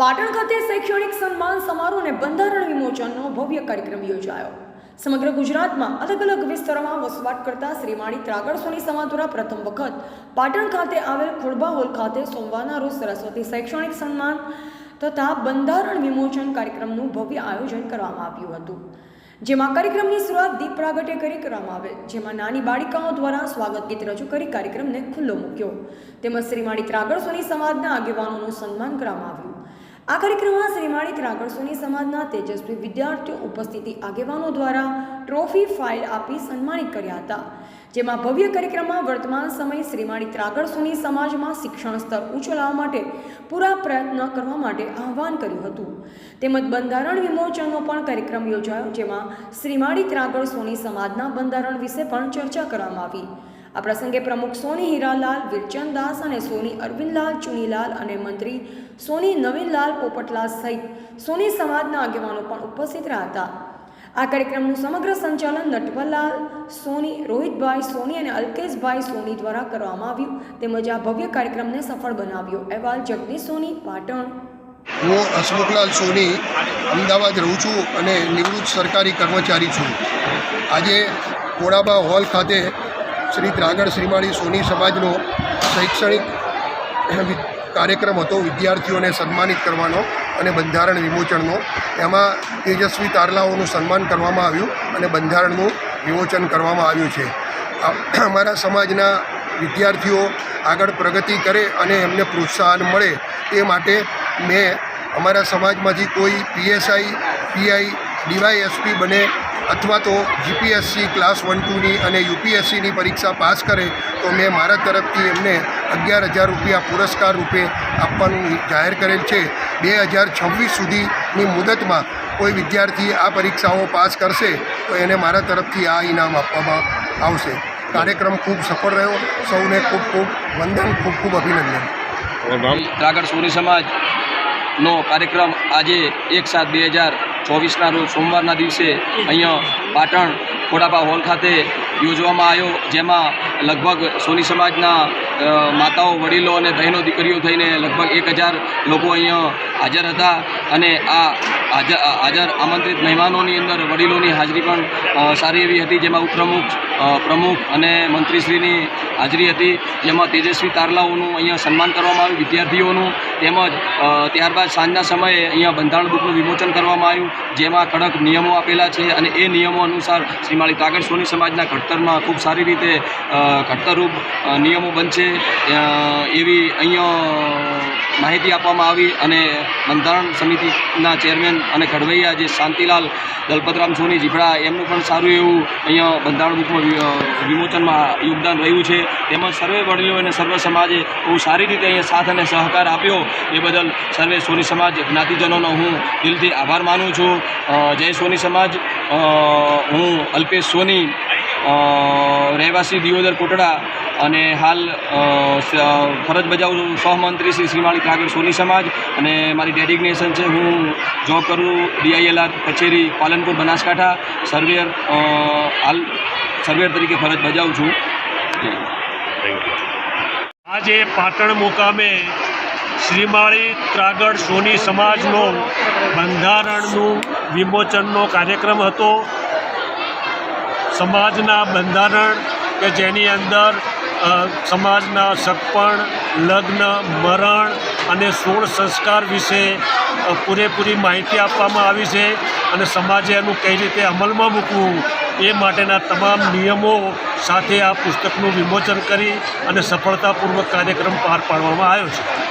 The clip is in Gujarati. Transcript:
પાટણ ખાતે શૈક્ષણિક સન્માન સમારોહ અને બંધારણ વિમોચનનો ભવ્ય કાર્યક્રમ યોજાયો. સમગ્ર ગુજરાતમાં અલગ અલગ વિસ્તારોમાં વસવાટ કરતા શ્રીમાળી ત્રાગડ સોની દ્વારા પ્રથમ વખત પાટણ ખાતે આવેલ ખોડબા હોલ ખાતે સોમવારના રોજ સરસ્વતી શૈક્ષણિક સન્માન તથા બંધારણ વિમોચન કાર્યક્રમનું ભવ્ય આયોજન કરવામાં આવ્યું હતું. જેમાં કાર્યક્રમની શરૂઆત દીપ પ્રાગટ્ય કરી કરવામાં આવે, જેમાં નાની બાળિકાઓ દ્વારા સ્વાગત ગીત રજૂ કરી કાર્યક્રમને ખુલ્લો મૂક્યો. તેમજ શ્રીમાળી ત્રાગડ સોની સમાજના આગેવાનોનું સન્માન કરવામાં આવ્યું. આ કાર્યક્રમમાં ત્રાગડ સોની સમાજના તેજસ્વી વિદ્યાર્થીઓ ઉપસ્થિતિ આગેવાનો દ્વારા ટ્રોફી ફાઇલ આપી સન્માનિત કર્યા હતા. જેમાં ભવ્ય કાર્યક્રમમાં વર્તમાન સમય શ્રીમાળી ત્રાગડ સમાજમાં શિક્ષણ સ્તર ઊંચો લાવવા માટે પૂરા પ્રયત્ન કરવા માટે આહ્વાન કર્યું હતું. તેમજ બંધારણ વિમોચનનો પણ કાર્યક્રમ યોજાયો, જેમાં શ્રીમાળી ત્રાગડ સમાજના બંધારણ વિશે પણ ચર્ચા કરવામાં આવી. આ પ્રસંગે પ્રમુખ સોની હીરાલાલ, વીરચંદ દાસ અને સોની અરવિંદલાલ, ચુનીલાલ અને મંત્રી સોની નવીનલાલ પોપટલાલ સહિત સોની સમાજના આગેવાનો પણ ઉપસ્થિત રહ્યા હતા. આ કાર્યક્રમનું સમગ્ર સંચાલન નટવરલાલ, સોની, રોહિતભાઈ સોની અને અલ્કેશભાઈ સોની દ્વારા કરવામાં આવ્યું. તેમજ આ ભવ્ય કાર્યક્રમને સફળ બનાવ્યો. અહેવાલ જગદીશ સોની, પાટણ. હું હસમુખલાલ સોની, અમદાવાદ રહું છું અને નિવૃત્ત સરકારી કર્મચારી છું. આજે કોડાબા હોલ ખાતે શ્રી ત્રાગડ શ્રીમાળી સોની સમાજનો શૈક્ષણિક કાર્યક્રમ હતો વિદ્યાર્થીઓને સન્માનિત કરવાનો અને બંધારણ વિમોચનનો. એમાં તેજસ્વી તારલાઓનું સન્માન કરવામાં આવ્યું અને બંધારણનું વિમોચન કરવામાં આવ્યું છે. અમારા સમાજના વિદ્યાર્થીઓ આગળ પ્રગતિ કરે અને એમને પ્રોત્સાહન મળે એ માટે મેં અમારા સમાજમાંથી કોઈ પીએસઆઈ, પીઆઈ, ડીવાયએસપી બને અથવા તો જીપીએસસી ક્લાસ વન ટુની અને યુપીએસસીની પરીક્ષા પાસ કરે, તો મેં મારા તરફથી એમને અગિયાર હજાર રૂપિયા પુરસ્કાર રૂપે આપવાનું જાહેર કરેલ છે. બે હજાર છવ્વીસ સુધીની મુદતમાં કોઈ વિદ્યાર્થી આ પરીક્ષાઓ પાસ કરશે, તો એને મારા તરફથી આ ઇનામ આપવામાં આવશે. કાર્યક્રમ ખૂબ સફળ રહ્યો. સૌને ખૂબ ખૂબ વંદન, ખૂબ ખૂબ અભિનંદન. ત્રાગડ સૂર્ય સમાજનો કાર્યક્રમ આજે એક સાત બે હજાર ચોવીસના રોજ સોમવારના દિવસે અહીંયા પાટણ ખોડાપા હોલ ખાતે યોજવામાં આવ્યો, જેમાં લગભગ સોની સમાજના માતાઓ, વડીલો અને બહેનો, દીકરીઓ થઈને લગભગ એક હજાર લોકો અહીંયા હાજર હતા. અને આ હાજર હાજર આમંત્રિત મહેમાનોની અંદર વડીલોની હાજરી પણ સારી એવી હતી, જેમાં ઉપપ્રમુખ પ્રમુખ અને મંત્રીશ્રીની હાજરી હતી, જેમાં તેજસ્વી તારલાઓનું અહીંયા સન્માન કરવામાં આવ્યું, વિદ્યાર્થીઓનું તેમજ ત્યારબાદ સાંજના સમયે અહીંયા બંધારણ બુકનું વિમોચન કરવામાં આવ્યું, જેમાં કડક નિયમો આપેલા છે અને એ નિયમો અનુસાર શ્રીમાળી કાગળ સોની સમાજના ઘડતરમાં ખૂબ સારી રીતે ઘડતરરૂપ નિયમો બનશે એવી અહીંયા માહિતી આપવામાં આવી અને બંધારણ સમિતિના ચેરમેન અને ખડવૈયા જે શાંતિલાલ દલપતરામ સોની જીભડા એમનું પણ સારું એવું અહીંયા બંધારણ બુકમાં વિમોચનમાં યોગદાન રહ્યું છે. તેમજ સર્વે વડીલો અને સર્વ સમાજે બહુ સારી રીતે અહીંયા સાથ અને સહકાર આપ્યો. એ બદલ સર્વે સોની સમાજ જ્ઞાતિજનોનો હું દિલથી આભાર માનું છું. જય સોની સમાજ. હું અલ્પેશ સોની રહેવાસી દિયોદર કોટડા અને હાલ ફરજ બજાવું સહમંત્રી શ્રી શ્રીમાળી કાગર સોની સમાજ અને મારી ડેડિગ્નેશન છે. હું જોબ કરું ડીઆઈએલઆર કચેરી પાલનપુર બનાસકાંઠા. સર્વેયર હાલ સર્વેયર તરીકે ફરજ બજાવું છું. આજે પાટણ મુકામે શ્રીમાળી ત્રાગડ સોની સમાજનો બંધારણનું વિમોચનનો કાર્યક્રમ હતો. સમાજના બંધારણ કે જેની અંદર સમાજના સગપણ, લગ્ન, મરણ અને સોળ સંસ્કાર વિશે પૂરેપૂરી માહિતી આપવામાં આવી છે અને સમાજે એનું કઈ રીતે અમલમાં મૂકવું એ માટેના તમામ નિયમો સાથે આ પુસ્તકનું વિમોચન કરી અને સફળતાપૂર્વક કાર્યક્રમ પાર પાડવામાં આવ્યો છે.